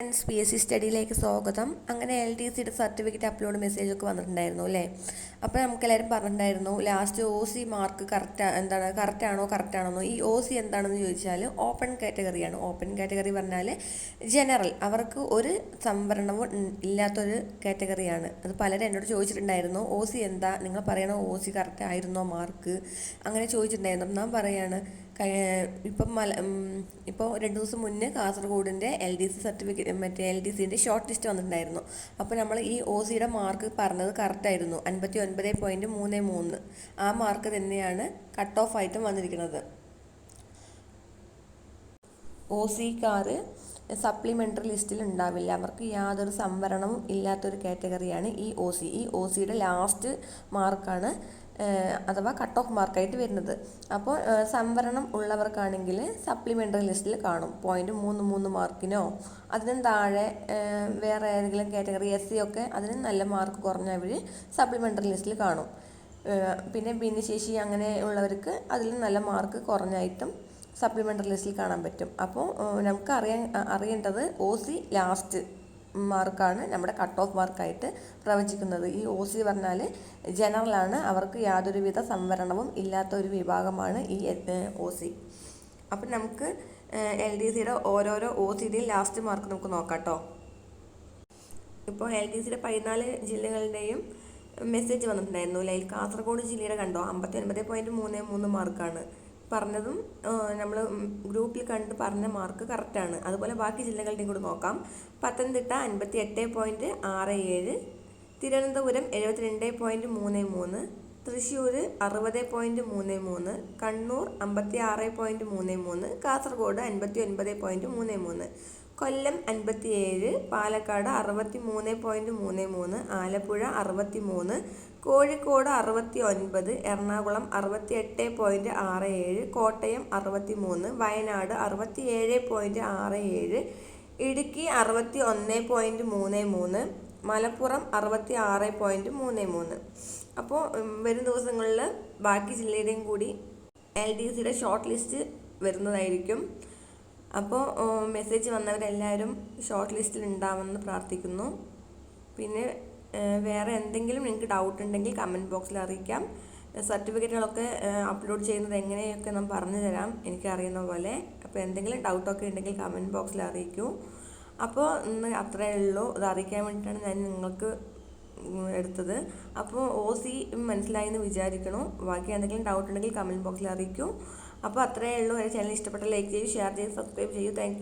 Friends P S C സ്റ്റഡിയിലേക്ക് സ്വാഗതം. അങ്ങനെ എൽ ടി സിയുടെ സർട്ടിഫിക്കറ്റ് അപ്ലോഡ് മെസ്സേജ് ഒക്കെ വന്നിട്ടുണ്ടായിരുന്നു അല്ലേ? അപ്പോൾ നമുക്ക് എല്ലാവരും പറഞ്ഞിട്ടുണ്ടായിരുന്നു last O C mark correct എന്താണ് കറക്റ്റ് ആണോ കറക്റ്റ് ആണോ ഈ ഒ സി എന്താണെന്ന് ചോദിച്ചാൽ ഓപ്പൺ കാറ്റഗറിയാണ് ഓപ്പൺ കാറ്റഗറി പറഞ്ഞാൽ ജനറൽ അവർക്ക് ഒരു സംവരണവും ഇല്ലാത്തൊരു കാറ്റഗറിയാണ് അത് പലരും എന്നോട് ചോദിച്ചിട്ടുണ്ടായിരുന്നു ഒ സി എന്താ? നിങ്ങൾ പറയണോ ഒ സി കറക്റ്റ് ആയിരുന്നോ മാർക്ക് അങ്ങനെ ചോദിച്ചിട്ടുണ്ടായിരുന്നു. ഞാൻ പറയാണ് ഇപ്പം മല ഇപ്പോൾ രണ്ട് ദിവസം മുന്നേ കാസർഗോഡിന്റെ എൽ ഡി സി സർട്ടിഫിക്കറ്റ് മറ്റേ എൽ ഡി സിന്റെ ഷോർട്ട് ലിസ്റ്റ് വന്നിട്ടുണ്ടായിരുന്നു. അപ്പോൾ നമ്മൾ ഈ ഒ സിയുടെ മാർക്ക് പറഞ്ഞത് കറക്റ്റായിരുന്നു അൻപത്തി ഒൻപത് പോയിന്റ് മൂന്ന് മൂന്ന്. ആ മാർക്ക് തന്നെയാണ് കട്ട് ഓഫ് ആയിട്ടും വന്നിരിക്കുന്നത്. ഒ സിക്കാർ സപ്ലിമെന്ററി ലിസ്റ്റിൽ ഉണ്ടാവില്ല. അവർക്ക് യാതൊരു സംവരണവും ഇല്ലാത്തൊരു കാറ്റഗറിയാണ് ഈ ഒ സി. ഈ ഒ സിയുടെ ലാസ്റ്റ് മാർക്കാണ് അഥവാ കട്ട് ഓഫ് മാർക്കായിട്ട് വരുന്നത്. അപ്പോൾ സംവരണം ഉള്ളവർക്കാണെങ്കിൽ സപ്ലിമെന്ററി ലിസ്റ്റിൽ കാണും. പോയിന്റ് മൂന്ന് മൂന്ന് മാർക്കിനോ അതിനും താഴെ വേറെ ഏതെങ്കിലും കാറ്റഗറി എസ് സി ഒക്കെ അതിന് നല്ല മാർക്ക് കുറഞ്ഞവർ സപ്ലിമെന്ററി ലിസ്റ്റിൽ കാണും. പിന്നെ ഭിന്നശേഷി അങ്ങനെ ഉള്ളവർക്ക് അതിൽ നല്ല മാർക്ക് കുറഞ്ഞായിട്ടും സപ്ലിമെന്ററി ലിസ്റ്റിൽ കാണാൻ പറ്റും. അപ്പോൾ നമുക്ക് അറിയാൻ അറിയേണ്ടത് ഒ സി ലാസ്റ്റ് മാർക്കാണ് നമ്മുടെ കട്ട് ഓഫ് മാർക്കായിട്ട് പ്രവചിക്കുന്നത്. ഈ ഒ സി പറഞ്ഞാൽ ജനറലാണ് അവർക്ക് യാതൊരുവിധ സംവരണവും ഇല്ലാത്ത ഒരു വിഭാഗമാണ് ഈ ഒ സി അപ്പം നമുക്ക് എൽ ഡി സിയുടെ ഓരോരോ ഒ സി സിയുടെയും ലാസ്റ്റ് മാർക്ക് നമുക്ക് നോക്കാം കേട്ടോ ഇപ്പോൾ എൽ ഡി സിയുടെ പതിനാല് ജില്ലകളുടെയും മെസ്സേജ് വന്നിട്ടുണ്ടായിരുന്നു. ലൈൽ കാസർഗോഡ് ജില്ലയുടെ കണ്ടോ? അമ്പത്തി ഒൻപത് പോയിന്റ് മൂന്ന് മൂന്ന് മാർക്കാണ് പറഞ്ഞതും നമ്മൾ ഗ്രൂപ്പിൽ കണ്ട് പറഞ്ഞ മാർക്ക് കറക്റ്റാണ്. അതുപോലെ ബാക്കി ജില്ലകളുടെയും കൂടി നോക്കാം. പത്തനംതിട്ട അൻപത്തി എട്ട് പോയിന്റ് ആറ് ഏഴ് തിരുവനന്തപുരം എഴുപത്തിരണ്ട് പോയിന്റ് മൂന്ന് മൂന്ന് തൃശ്ശൂർ അറുപത് പോയിന്റ് മൂന്ന് മൂന്ന് കണ്ണൂർ അമ്പത്തി ആറ് പോയിന്റ് മൂന്ന് മൂന്ന് കാസർഗോഡ് അൻപത്തി ഒൻപത് പോയിന്റ് മൂന്ന് മൂന്ന് കൊല്ലം അൻപത്തി ഏഴ് പാലക്കാട് അറുപത്തി മൂന്ന് പോയിന്റ് മൂന്ന് മൂന്ന് ആലപ്പുഴ അറുപത്തി മൂന്ന് കോഴിക്കോട് അറുപത്തി ഒൻപത് എറണാകുളം അറുപത്തി എട്ട് പോയിന്റ് ആറ് ഏഴ് കോട്ടയം അറുപത്തി മൂന്ന് വയനാട് അറുപത്തി ഏഴ് പോയിന്റ് ആറ് ഏഴ് ഇടുക്കി അറുപത്തി ഒന്ന് പോയിന്റ് മൂന്ന് മൂന്ന് മലപ്പുറം അറുപത്തി ആറ് പോയിന്റ് മൂന്ന് മൂന്ന്. അപ്പോൾ വരും ദിവസങ്ങളിൽ ബാക്കി ജില്ലയുടെയും കൂടി എൽ ഡി സിയുടെ ഷോർട്ട് ലിസ്റ്റ് വരുന്നതായിരിക്കും. അപ്പോൾ മെസ്സേജ് വന്നവരെല്ലാവരും ഷോർട്ട് ലിസ്റ്റിൽ ഉണ്ടാവുമെന്ന് പ്രാർത്ഥിക്കുന്നു. പിന്നെ വേറെ എന്തെങ്കിലും നിങ്ങൾക്ക് ഡൗട്ട് ഉണ്ടെങ്കിൽ കമന്റ് ബോക്സിൽ അറിയിക്കാം. സർട്ടിഫിക്കറ്റുകളൊക്കെ അപ്ലോഡ് ചെയ്യുന്നത് എങ്ങനെയൊക്കെ ഞാൻ പറഞ്ഞു തരാം. എനിക്കറിയുന്ന പോലെ. അപ്പോൾ എന്തെങ്കിലും ഡൗട്ടൊക്കെ ഉണ്ടെങ്കിൽ കമന്റ് ബോക്സിൽ അറിയിക്കൂ. അപ്പോൾ ഇന്ന് അത്രയേ ഉള്ളൂ. ഇത് അറിയിക്കാൻ വേണ്ടിയിട്ടാണ് ഞാൻ നിങ്ങൾക്ക് എടുത്തത്. അപ്പോൾ ഒ സി മനസ്സിലായി എന്ന് വിചാരിക്കണു. ബാക്കി എന്തെങ്കിലും ഡൗട്ട് ഉണ്ടെങ്കിൽ കമന്റ് ബോക്സിൽ അറിയിക്കൂ. അപ്പോൾ അത്രയേ ഉള്ളൂ. ചാനൽ ഇഷ്ടപ്പെട്ട ലൈക്ക് ചെയ്യൂ ഷെയർ ചെയ്യൂ സബ്സ്ക്രൈബ് ചെയ്യൂ. താങ്ക്